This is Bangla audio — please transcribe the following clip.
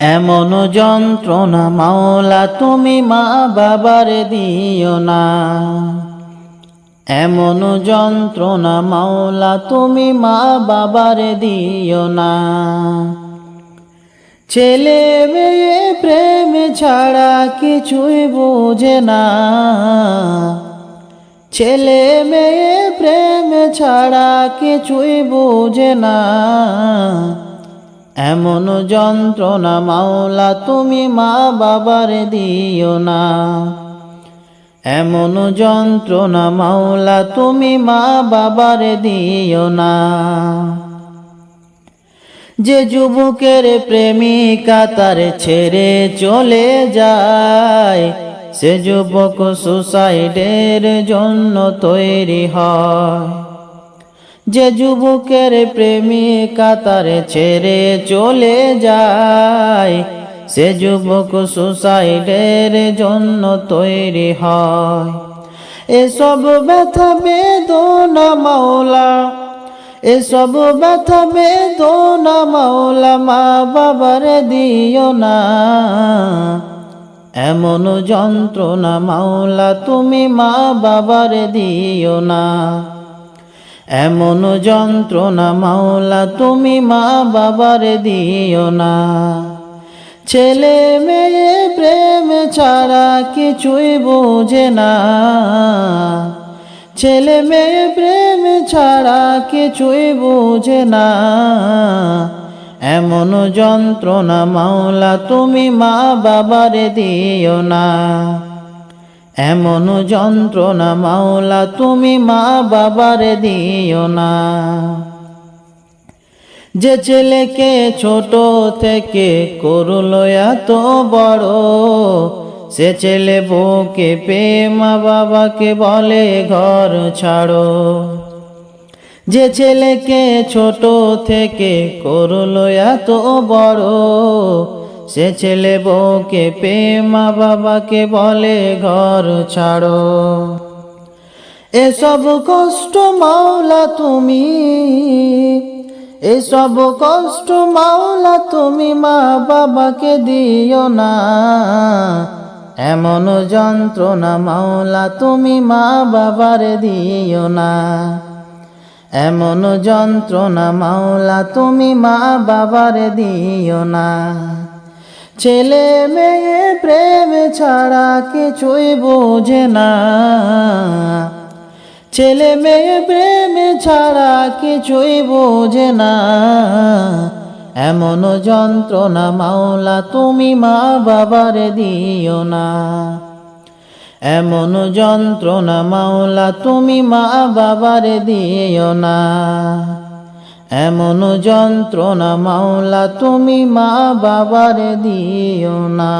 এমন যন্ত্রণা মাওলা, তুমি মা বাবার দিও না। এমন যন্ত্রণা মাওলা, তুমি মা বাবার দিও না। ছেলে মেয়ে প্রেম ছাড়া কিছুই বোঝে না। ছেলে মেয়ে প্রেম ছাড়া কিছুই বোঝে না। এমন যন্ত্রণা মাওলা, তুমি মা বাবার দিও না। এমন যন্ত্রণা মাওলা, তুমি মা বাবার দিও না। যে যুবকের প্রেমিকা তার ছেড়ে চলে যায়, সে যুবক সুসাইডের জন্য তৈরি হয়। যে যুবকের প্রেমিকা তার ছেড়ে চলে যায়, সে যুবক সুসাইডের জন্য তৈরি হয়। এসব ব্যথা বেদনা মাওলা, এসব ব্যথা বেদনা মাওলা, মা বাবার দিও না। এমন যন্ত্রণা মাওলা, তুমি মা বাবার দিও না। এমন যন্ত্রণা মাওলা, তুমি মা বাবার দিও না। ছেলে মেয়ে প্রেম ছাড়া কিছুই বোঝে না। ছেলে মেয়ে প্রেম ছাড়া কিছুই বোঝে না। এমন যন্ত্রণা মাওলা, তুমি মা বাবার দিও না। এমন যন্ত্রণা মাওলা, তুমি মা বাবার দিও না। যে ছেলেকে ছোট থেকে করল এত বড়, সে ছেলে বউকে পে মা বাবাকে বলে, ঘর ছাড়ো। যে ছেলেকে ছোট থেকে করল এত বড় সে ছেলে বউকে পে মা বাবাকে বলে, ঘর ছাড়ো। এসব কষ্ট মাওলা তুমি, এসব কষ্ট মাওলা তুমি মা বাবাকে দিও না। এমন যন্ত্রণা মাওলা তুমি মা বাবার দিও না। এমন যন্ত্রণা মাওলা তুমি মা বাবার দিও না। ছেলে মেয়ে প্রেম ছাড়া কিছুই বোঝে না। ছেলে মেয়ে প্রেম ছাড়া কিছুই বোঝে না। এমন যন্ত্রণা মাওলা, তুমি মা বাবার দিও না। এমন যন্ত্রণা মাওলা, তুমি মা বাবার দিও না। এমন যন্ত্রণা মাওলা তুমি মা বাবার দিও না।